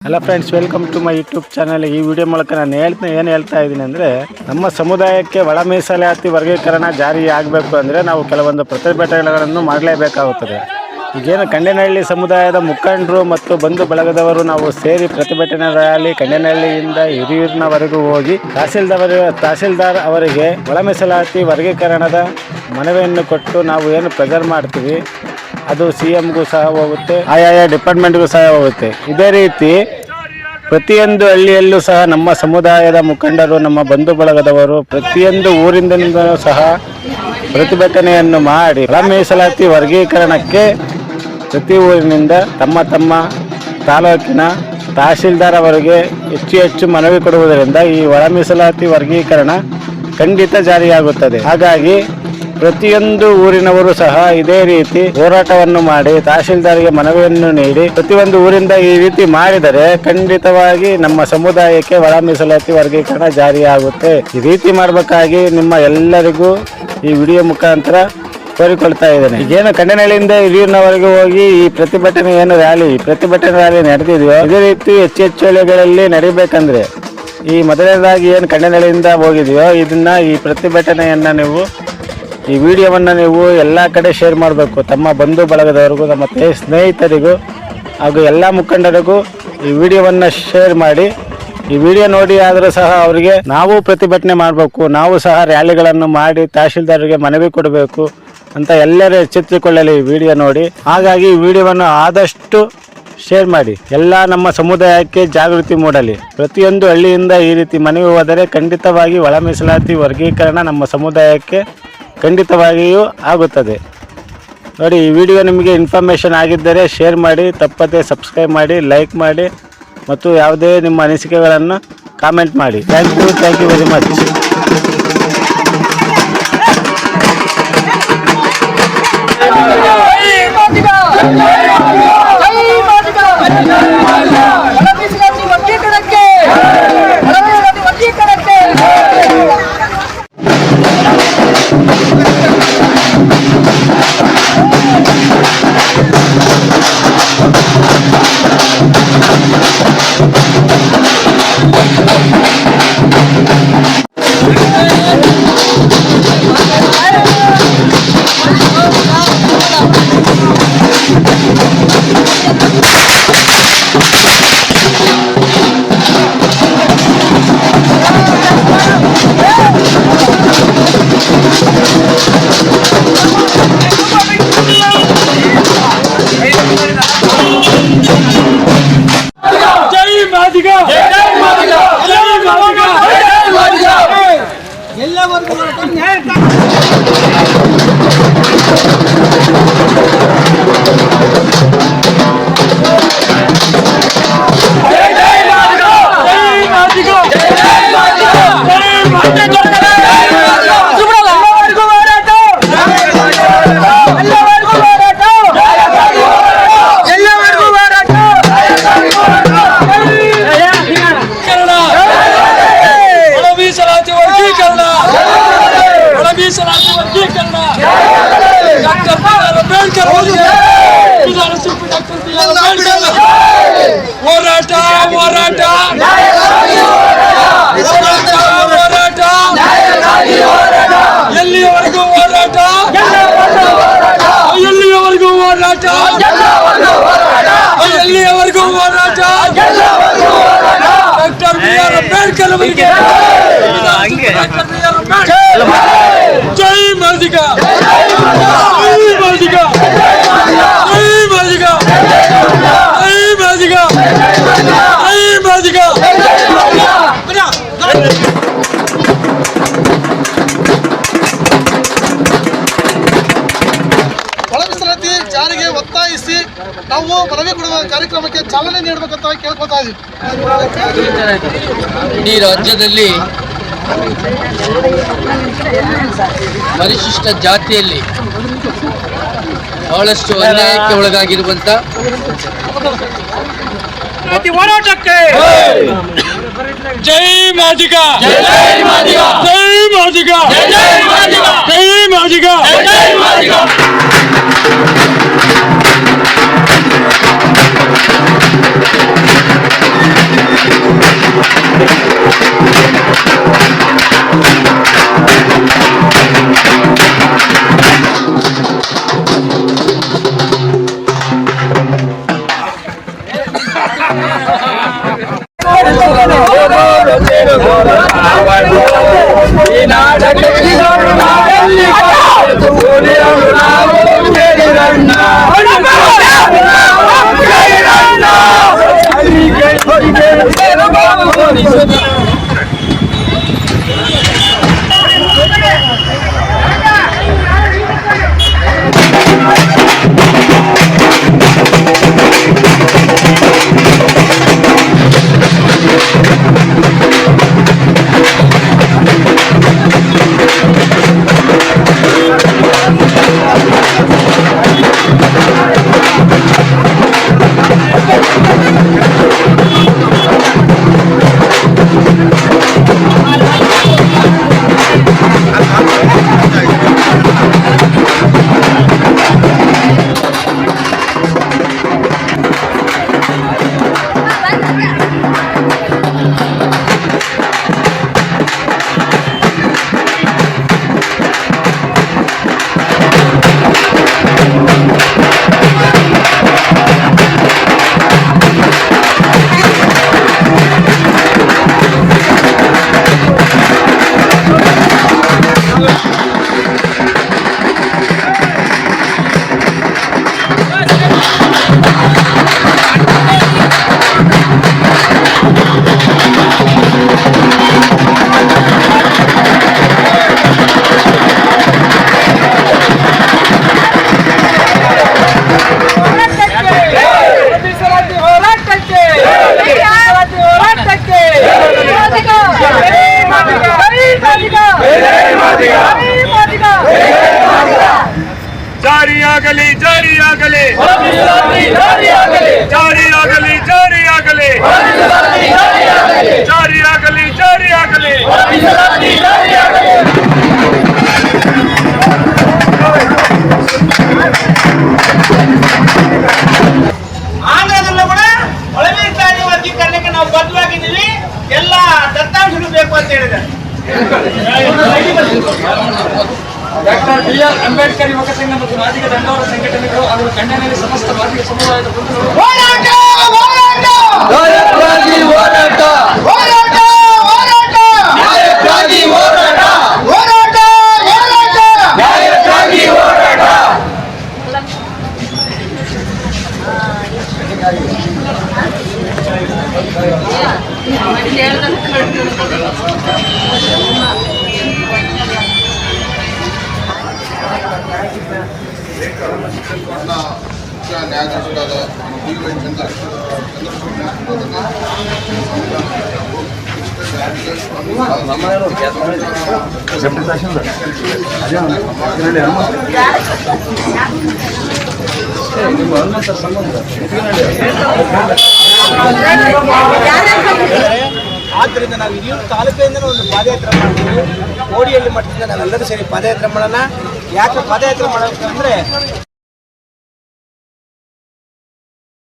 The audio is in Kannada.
Hello friends welcome to my YouTube channel ಈ ವಿಡಿಯೋ ಮೂಲಕ ನಾನು ಹೇಳ್ತಾ ಏನು ಹೇಳ್ತಾ ಇದ್ದೀನಿ ಅಂದರೆ, ನಮ್ಮ ಸಮುದಾಯಕ್ಕೆ ಒಳ ಮೀಸಲಾತಿ ವರ್ಗೀಕರಣ ಜಾರಿ ಆಗಬೇಕು ಅಂದರೆ ನಾವು ಕೆಲವೊಂದು ಪ್ರತಿಭಟನೆಗಳನ್ನು ಮಾಡಲೇಬೇಕಾಗುತ್ತದೆ. ಈಗೇನು ಕಂಡೇನಹಳ್ಳಿ ಸಮುದಾಯದ ಮುಖಂಡರು ಮತ್ತು ಬಂಧು ಬಳಗದವರು ನಾವು ಸೇರಿ ಪ್ರತಿಭಟನೆ ರ್ಯಾಲಿ ಕಂಡೇನಹಳ್ಳಿಯಿಂದ ಹಿರಿಯೂರಿನವರೆಗೂ ಹೋಗಿ ತಹಸೀಲ್ದಾರ್ ತಹಸೀಲ್ದಾರ್ ಅವರಿಗೆ ಒಳ ಮೀಸಲಾತಿ ವರ್ಗೀಕರಣದ ಮನವಿಯನ್ನು ಕೊಟ್ಟು ನಾವು ಏನು ಪ್ರೆಸರ್ ಮಾಡ್ತೀವಿ ಅದು ಸಿ ಎಮ್ಗೂ ಸಹ ಹೋಗುತ್ತೆ. ಆಯಾಯ ಡಿಪಾರ್ಟ್ಮೆಂಟ್ಗೂ ಸಹ ಹೋಗುತ್ತೆ. ಇದೇ ರೀತಿ ಪ್ರತಿಯೊಂದು ಹಳ್ಳಿಯಲ್ಲೂ ಸಹ ನಮ್ಮ ಸಮುದಾಯದ ಮುಖಂಡರು, ನಮ್ಮ ಬಂಧು ಬಳಗದವರು ಪ್ರತಿಯೊಂದು ಊರಿಂದಲೂ ಸಹ ಪ್ರತಿಭಟನೆಯನ್ನು ಮಾಡಿ ಒಳ ಮೀಸಲಾತಿ ವರ್ಗೀಕರಣಕ್ಕೆ ಪ್ರತಿ ಊರಿನಿಂದ ತಮ್ಮ ತಮ್ಮ ತಾಲೂಕಿನ ತಹಶೀಲ್ದಾರ್ ಅವರಿಗೆ ಹೆಚ್ಚು ಹೆಚ್ಚು ಮನವಿ ಕೊಡುವುದರಿಂದ ಈ ಒಳ ಮೀಸಲಾತಿ ವರ್ಗೀಕರಣ ಖಂಡಿತ ಜಾರಿಯಾಗುತ್ತದೆ. ಹಾಗಾಗಿ ಪ್ರತಿಯೊಂದು ಊರಿನವರು ಸಹ ಇದೇ ರೀತಿ ಹೋರಾಟವನ್ನು ಮಾಡಿ, ತಹಶೀಲ್ದಾರ್ಗೆ ಮನವಿಯನ್ನು ನೀಡಿ ಪ್ರತಿಯೊಂದು ಊರಿಂದ ಈ ರೀತಿ ಮಾಡಿದರೆ ಖಂಡಿತವಾಗಿ ನಮ್ಮ ಸಮುದಾಯಕ್ಕೆ ಒಳ ಮೀಸಲಾತಿ ವರ್ಗೀಕರಣ ಜಾರಿಯಾಗುತ್ತೆ. ಈ ರೀತಿ ಮಾಡಬೇಕಾಗಿ ನಿಮ್ಮ ಎಲ್ಲರಿಗೂ ಈ ವಿಡಿಯೋ ಮುಖಾಂತರ ಕೋರಿಕೊಳ್ತಾ ಇದ್ದೇನೆ. ಈಗೇನು ಕಂಡನಹಳ್ಳಿಯಿಂದ ಇಲ್ಲಿನವರೆಗೆ ಹೋಗಿ ಈ ಪ್ರತಿಭಟನೆ ಏನು ರ್ಯಾಲಿ ಪ್ರತಿಭಟನೆ ರ್ಯಾಲಿ ನಡೆದಿದೆಯೋ ಇದೇ ರೀತಿ ಹೆಚ್ಚು ಹೆಚ್ಚು ಹಳ್ಳಿಗಳಲ್ಲಿ ನಡಿಬೇಕಂದ್ರೆ ಈ ಮೊದಲನೇದಾಗಿ ಏನು ಕಂಡನಹಳ್ಳಿಯಿಂದ ಹೋಗಿದೆಯೋ ಇದನ್ನ ಈ ಪ್ರತಿಭಟನೆಯನ್ನ ನೀವು ಈ ವಿಡಿಯೋವನ್ನು ನೀವು ಎಲ್ಲ ಕಡೆ ಶೇರ್ ಮಾಡಬೇಕು. ತಮ್ಮ ಬಂಧು ಬಳಗದವರಿಗೂ ನಮ್ಮ ಸ್ನೇಹಿತರಿಗೂ ಹಾಗೂ ಎಲ್ಲ ಮುಖಂಡರಿಗೂ ಈ ವಿಡಿಯೋವನ್ನು ಶೇರ್ ಮಾಡಿ. ಈ ವಿಡಿಯೋ ನೋಡಿ ಆದರೂ ಸಹ ಅವರಿಗೆ ನಾವು ಪ್ರತಿಭಟನೆ ಮಾಡಬೇಕು. ನಾವು ಸಹ ರ್ಯಾಲಿಗಳನ್ನು ಮಾಡಿ ತಹಶೀಲ್ದಾರರಿಗೆ ಮನವಿ ಕೊಡಬೇಕು ಅಂತ ಎಲ್ಲರೂ ಎಚ್ಚೆತ್ತುಕೊಳ್ಳಲಿ ಈ ವಿಡಿಯೋ ನೋಡಿ. ಹಾಗಾಗಿ ಈ ವಿಡಿಯೋವನ್ನು ಆದಷ್ಟು ಶೇರ್ ಮಾಡಿ. ಎಲ್ಲ ನಮ್ಮ ಸಮುದಾಯಕ್ಕೆ ಜಾಗೃತಿ ಮೂಡಲಿ. ಪ್ರತಿಯೊಂದು ಹಳ್ಳಿಯಿಂದ ಈ ರೀತಿ ಮನವಿ ಹೋದರೆ ಖಂಡಿತವಾಗಿ ಒಳ ಮೀಸಲಾತಿ ವರ್ಗೀಕರಣ ನಮ್ಮ ಸಮುದಾಯಕ್ಕೆ ಖಂಡಿತವಾಗಿಯೂ ಆಗುತ್ತದೆ. ನೋಡಿ, ಈ ವಿಡಿಯೋ ನಿಮಗೆ ಇನ್ಫಾರ್ಮೇಷನ್ ಆಗಿದ್ದರೆ ಶೇರ್ ಮಾಡಿ, ತಪ್ಪದೆ ಸಬ್ಸ್ಕ್ರೈಬ್ ಮಾಡಿ, ಲೈಕ್ ಮಾಡಿ, ಮತ್ತು ಯಾವುದೇ ನಿಮ್ಮ ಅನಿಸಿಕೆಗಳನ್ನು ಕಾಮೆಂಟ್ ಮಾಡಿ. Thank you thank you very much. Ambedkar ಅವರಿಗೆ ಮನವಿ ಕೊಡುವ ಕಾರ್ಯಕ್ರಮಕ್ಕೆ ಚಾಲನೆ ನೀಡಬೇಕಂತ ಕೇಳ್ಕೊತಾ ಇದ್ದೀವಿ. ಈ ರಾಜ್ಯದಲ್ಲಿ ಪರಿಶಿಷ್ಟ ಜಾತಿಯಲ್ಲಿ ಬಹಳಷ್ಟು ಅನ್ಯಾಯಕ್ಕೆ ಒಳಗಾಗಿರುವಂತ ಹೋರಾಟಕ್ಕೆ ಜೈ ಮಾದಿಗ. ಜೈ ಮಾದಿಗ. ಜೈ ಮಾದಿಗ. ಜೈ ಮಾದಿಗ. जारी आगले जारी आगले। जारी आगले। जारी आगले जारी आगले। जारी आगले। जारी आगले। ಅಂಬೇಡ್ಕರ್ ಯುವಕ ಸಂಘ ಮತ್ತು ಮಾದಿಗ ದಂಡವರ ಸಂಘಟನೆಗಳು ಹಾಗೂ ಕಣ್ಣನಲ್ಲಿ ಸಮಸ್ತ ಮಾದಿಗ ಸಮುದಾಯದ ಬಂಧುಗಳು ಹೋರಾಟ ಹೋರಾಟ ನ್ಯಾಯಕ್ಕಾಗಿ ಹೋರಾಟ ಹೋರಾಟ ಹೋರಾಟ ನ್ಯಾಯಕ್ಕಾಗಿ ಹೋರಾಟ ಚಂದ್ರ ಆದ್ದರಿಂದ ನಾವು ಈ ತಾಲೂಕಿನಿಂದ ಒಂದು ಪಾದಯಾತ್ರೆ ಮಾಡ್ತೀವಿ. ಕೋಡಿಯಲ್ಲಿ ಮಟ್ಟದಿಂದ ನಾವೆಲ್ಲರೂ ಸೇರಿ ಪಾದಯಾತ್ರೆ ಮಾಡೋಣ. ಯಾಕೆ ಪಾದಯಾತ್ರೆ ಮಾಡಬೇಕು ಅಂದರೆ